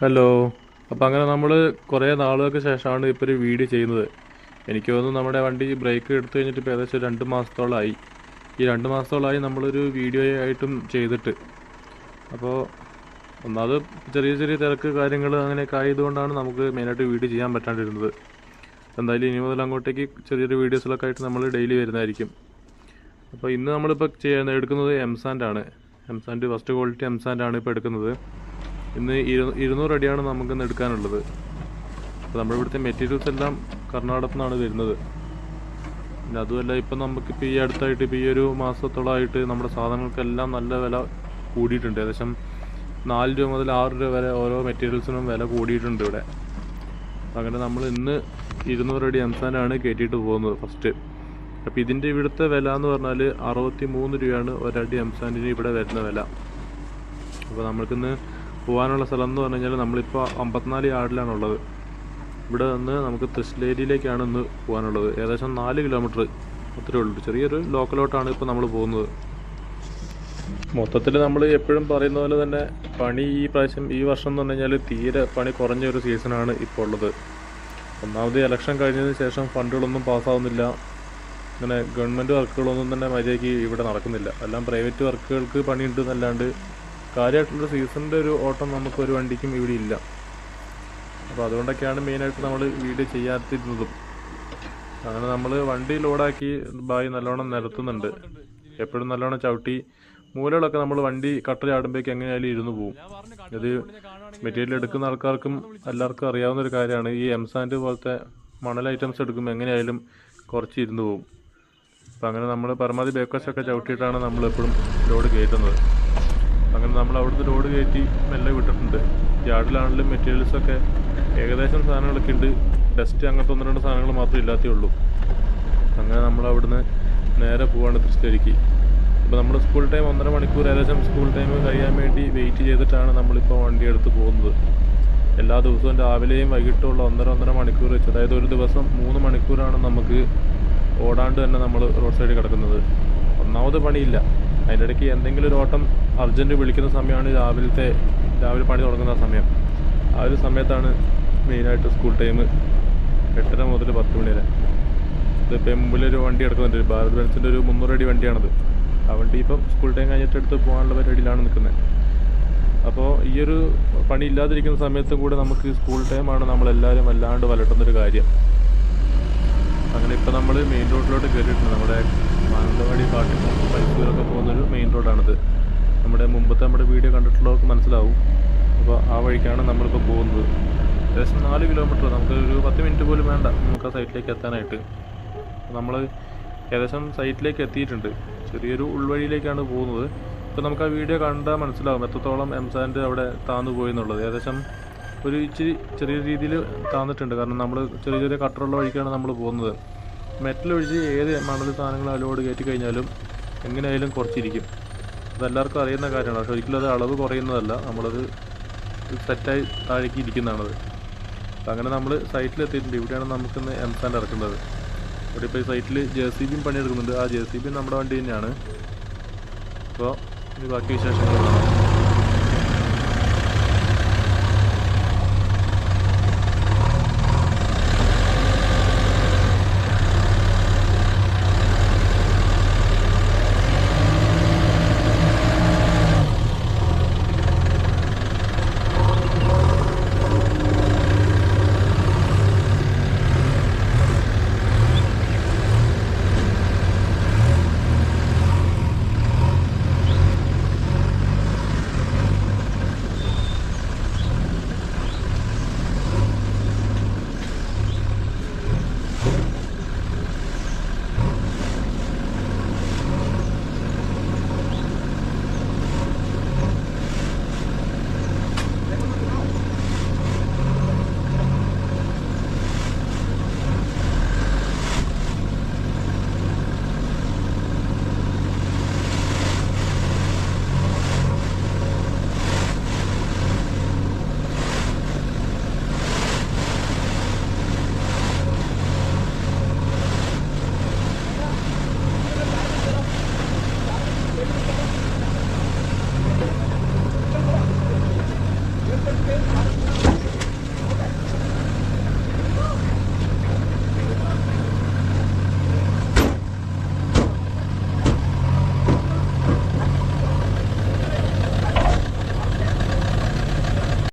Hello അപ്പോൾ അങ്ങനെ നമ്മൾ കുറേ നാളുകൾക്ക് ശേഷമാണ് ഇപ്പോൾ ഒരു വീഡിയോ ചെയ്യുന്നത്. എനിക്ക് തോന്നുന്നു നമ്മുടെ വണ്ടി ബ്രേക്ക് എടുത്തു കഴിഞ്ഞിട്ട് ഇപ്പോൾ ഏകദേശം രണ്ട് മാസത്തോളമായി ഈ രണ്ട് മാസത്തോളമായി നമ്മളൊരു വീഡിയോ ആയിട്ടും ചെയ്തിട്ട്. അപ്പോൾ ഒന്നാമത് ചെറിയ ചെറിയ തിരക്ക് കാര്യങ്ങൾ അങ്ങനെയൊക്കെ ആയതുകൊണ്ടാണ് നമുക്ക് മെയിനായിട്ട് വീഡിയോ ചെയ്യാൻ പറ്റാണ്ടിരുന്നത്. എന്തായാലും ഇനി മുതൽ അങ്ങോട്ടേക്ക് ചെറിയൊരു വീഡിയോസിലൊക്കെ ആയിട്ട് നമ്മൾ ഡെയിലി വരുന്നതായിരിക്കും. അപ്പോൾ ഇന്ന് നമ്മളിപ്പോൾ ചെയ്യുന്ന എടുക്കുന്നത് എംസാൻഡാണ് എംസാൻഡ് ഫസ്റ്റ് ക്വാളിറ്റി എംസാൻഡാണ് ഇപ്പോൾ എടുക്കുന്നത്. ഇന്ന് ഇരു ഇരുന്നൂറ് അടിയാണ് നമുക്ക് ഇന്ന് എടുക്കാനുള്ളത്. അപ്പോൾ നമ്മുടെ ഇവിടുത്തെ മെറ്റീരിയൽസ് എല്ലാം കർണാടകത്തിൽ നിന്നാണ് വരുന്നത്. പിന്നെ അതുമല്ല ഇപ്പം നമുക്കിപ്പോൾ ഈ അടുത്തായിട്ട് ഇപ്പോൾ ഈ ഒരു മാസത്തോളമായിട്ട് നമ്മുടെ സാധനങ്ങൾക്കെല്ലാം നല്ല വില കൂടിയിട്ടുണ്ട്. ഏകദേശം നാല് രൂപ മുതൽ ആറ് രൂപ വരെ ഓരോ മെറ്റീരിയൽസിനും വില കൂടിയിട്ടുണ്ട് ഇവിടെ. അങ്ങനെ നമ്മൾ ഇന്ന് ഇരുന്നൂറ് അടി എംസാനാണ് കയറ്റിയിട്ട് പോകുന്നത് ഫസ്റ്റ് അപ്പോൾ ഇതിന്റെ ഇവിടുത്തെ വില എന്ന് പറഞ്ഞാൽ അറുപത്തി മൂന്ന് രൂപയാണ് ഒരടി എംസാന്റിന് ഇവിടെ വരുന്ന വില. അപ്പോൾ നമ്മൾക്കിന്ന് പോകാനുള്ള സ്ഥലം എന്ന് പറഞ്ഞു കഴിഞ്ഞാൽ നമ്മളിപ്പോൾ അമ്പത്തിനാല് യാർഡിലാണുള്ളത്. ഇവിടെ നിന്ന് നമുക്ക് തൃശ്ശേരിയിലേക്കാണ് ഇന്ന് പോകാനുള്ളത് ഏകദേശം നാല് കിലോമീറ്റർ അത്രേ ഉള്ളൂ. ചെറിയൊരു ലോക്കലോട്ടാണ് ഇപ്പോൾ നമ്മൾ പോകുന്നത്. മൊത്തത്തിൽ നമ്മൾ എപ്പോഴും പറയുന്ന പോലെ തന്നെ പണി ഈ പ്രാവശ്യം ഈ വർഷം എന്ന് പറഞ്ഞു കഴിഞ്ഞാൽ തീരെ പണി കുറഞ്ഞ ഒരു സീസണാണ് ഇപ്പോൾ ഉള്ളത്. ഒന്നാമത് ഇലക്ഷൻ കഴിഞ്ഞതിന് ശേഷം ഫണ്ടുകളൊന്നും പാസ്സാവുന്നില്ല. അങ്ങനെ ഗവൺമെന്റ് വർക്കുകളൊന്നും തന്നെ മര്യാദയ്ക്ക് ഇവിടെ നടക്കുന്നില്ല. എല്ലാം പ്രൈവറ്റ് വർക്കുകൾക്ക് പണിയുണ്ട് എന്നല്ലാണ്ട് കാര്യമായിട്ടുള്ള സീസണിന്റെ ഒരു ഓട്ടം നമുക്ക് ഒരു വണ്ടിക്കും ഇവിടെ ഇല്ല. അപ്പോൾ അതുകൊണ്ടൊക്കെയാണ് മെയിനായിട്ട് നമ്മൾ വീഡിയോ ചെയ്യാത്തിരുന്നതും അങ്ങനെ നമ്മൾ വണ്ടി ലോഡാക്കി ബായി നല്ലോണം നിരത്തുന്നുണ്ട്. എപ്പോഴും നല്ലോണം ചവിട്ടി മൂലകളൊക്കെ നമ്മൾ വണ്ടി കട്ട ചാടുമ്പോഴേക്ക് എങ്ങനെയായാലും ഇരുന്ന് പോകും ഇത് മെറ്റീരിയൽ എടുക്കുന്ന ആൾക്കാർക്കും എല്ലാവർക്കും അറിയാവുന്ന ഒരു കാര്യമാണ്. ഈ എം സാൻഡ് പോലത്തെ മണൽ ഐറ്റംസ് എടുക്കുമ്പോൾ എങ്ങനെയായാലും കുറച്ച് ഇരുന്ന് പോകും അപ്പം അങ്ങനെ നമ്മൾ പരമാവധി ബേക്കേഴ്സൊക്കെ ചവിട്ടിയിട്ടാണ് നമ്മൾ എപ്പോഴും ലോഡ് കയറ്റുന്നത്. അങ്ങനെ നമ്മൾ അവിടുത്തെ ലോഡ് കയറ്റി മെല്ലെ വിട്ടിട്ടുണ്ട്. യാർഡിലാണെങ്കിലും മെറ്റീരിയൽസൊക്കെ ഏകദേശം സാധനങ്ങളൊക്കെ ഉണ്ട്. ഡസ്റ്റ് അങ്ങനത്തെ ഒന്ന് രണ്ട് സാധനങ്ങൾ മാത്രമേ ഇല്ലാത്തേ ഉള്ളൂ. അങ്ങനെ നമ്മൾ അവിടുന്ന് നേരെ പോവാണ് തൃശ്ശേരിക്ക്. ഇപ്പോൾ നമ്മൾ സ്കൂൾ ടൈം ഒന്നര മണിക്കൂർ ഏകദേശം സ്കൂൾ ടൈം കഴിയാൻ വേണ്ടി വെയിറ്റ് ചെയ്തിട്ടാണ് നമ്മളിപ്പോൾ വണ്ടി എടുത്ത് പോകുന്നത്. എല്ലാ ദിവസവും രാവിലെയും വൈകിട്ടുള്ള ഒന്നര ഒന്നര മണിക്കൂർ വെച്ച് അതായത് ഒരു ദിവസം മൂന്ന് മണിക്കൂറാണ് നമുക്ക് ഓടാണ്ട് തന്നെ നമ്മൾ റോഡ് സൈഡിൽ കിടക്കുന്നത്. ഒന്നാമത് പണിയില്ല. അതിന്റെ ഇടയ്ക്ക് എന്തെങ്കിലും ഒരു ഓട്ടം അർജന്റ് വിളിക്കുന്ന സമയമാണ് രാവിലത്തെ രാവിലെ പണി തുടങ്ങുന്ന സമയം. ആ ഒരു സമയത്താണ് മെയിനായിട്ട് സ്കൂൾ ടൈം എട്ടര മുതൽ പത്ത് മണി വരെ. ഇതിപ്പോൾ മുമ്പിലൊരു വണ്ടി എടുക്കുന്നുണ്ട്. ഭാരത് ബെൻസിന്റെ ഒരു മുന്നൂറ് അടി വണ്ടിയാണത്. ആ വണ്ടി ഇപ്പം സ്കൂൾ ടൈം കഴിഞ്ഞിട്ട് എടുത്ത് പോകാനുള്ള പരിപാടിയിലാണ് നിൽക്കുന്നത്. അപ്പോൾ ഈ ഒരു പണി ഇല്ലാതിരിക്കുന്ന സമയത്തും കൂടെ നമുക്ക് സ്കൂൾ ടൈമാണ് നമ്മളെല്ലാവരും വല്ലാണ്ട് വലട്ടുന്നൊരു കാര്യം. അങ്ങനെ ഇപ്പം നമ്മൾ മെയിൻ റോഡിലോട്ട് കയറിയിട്ടുണ്ട്. നമ്മുടെ മാനന്തവാടി കാട്ടിക്കും പോകുന്ന പോകുന്നൊരു മെയിൻ റോഡാണിത് നമ്മുടെ മുമ്പത്തെ നമ്മുടെ വീഡിയോ കണ്ടിട്ടുള്ളവർക്ക് മനസ്സിലാവും. അപ്പോൾ ആ വഴിക്കാണ് നമ്മളിപ്പോൾ പോകുന്നത്. ഏകദേശം നാല് കിലോമീറ്റർ നമുക്ക് ഒരു പത്ത് മിനിറ്റ് പോലും വേണ്ട. നമുക്ക് ആ സൈറ്റിലേക്ക് എത്താനായിട്ട്. നമ്മൾ ഏകദേശം സൈറ്റിലേക്ക് എത്തിയിട്ടുണ്ട്. ചെറിയൊരു ഉൾവഴിയിലേക്കാണ് പോകുന്നത്. ഇപ്പോൾ നമുക്ക് ആ വീഡിയോ കണ്ടാൽ മനസ്സിലാവും എത്രത്തോളം എംസാൻഡ് അവിടെ താന്നു പോയി എന്നുള്ളത് ഏകദേശം ഒരു ഇച്ചിരി ചെറിയ രീതിയിൽ താന്നിട്ടുണ്ട്. കാരണം നമ്മൾ ചെറിയ ചെറിയ കട്ടറുള്ള വഴിക്കാണ് നമ്മൾ പോകുന്നത്. മെറ്റൽ ഒഴിച്ച് ഏത് മണൽ സാധനങ്ങൾ അലോട് കയറ്റി കഴിഞ്ഞാലും എങ്ങനെയായാലും കുറച്ചിരിക്കും. അതെല്ലാവർക്കും അറിയുന്ന കാര്യമാണ്. പക്ഷെ ഒരിക്കലും അത് അളവ് കുറയുന്നതല്ല. നമ്മളത് സെറ്റായി താഴേക്ക് ഇരിക്കുന്നതാണത്. അങ്ങനെ നമ്മൾ സൈറ്റിൽ എത്തിയിട്ടുണ്ട് ഇവിടെയാണ് നമുക്കിന്ന് എം സാൻഡ് ഇറക്കുന്നത്. ഇവിടെ ഇപ്പോൾ ഈ സൈറ്റിൽ ജെ സി ബിയും പണിയെടുക്കുന്നുണ്ട്. ആ ജെ സി ബി നമ്മുടെ വണ്ടി തന്നെയാണ്. അപ്പോൾ ഇനി ബാക്കി വിശേഷങ്ങൾ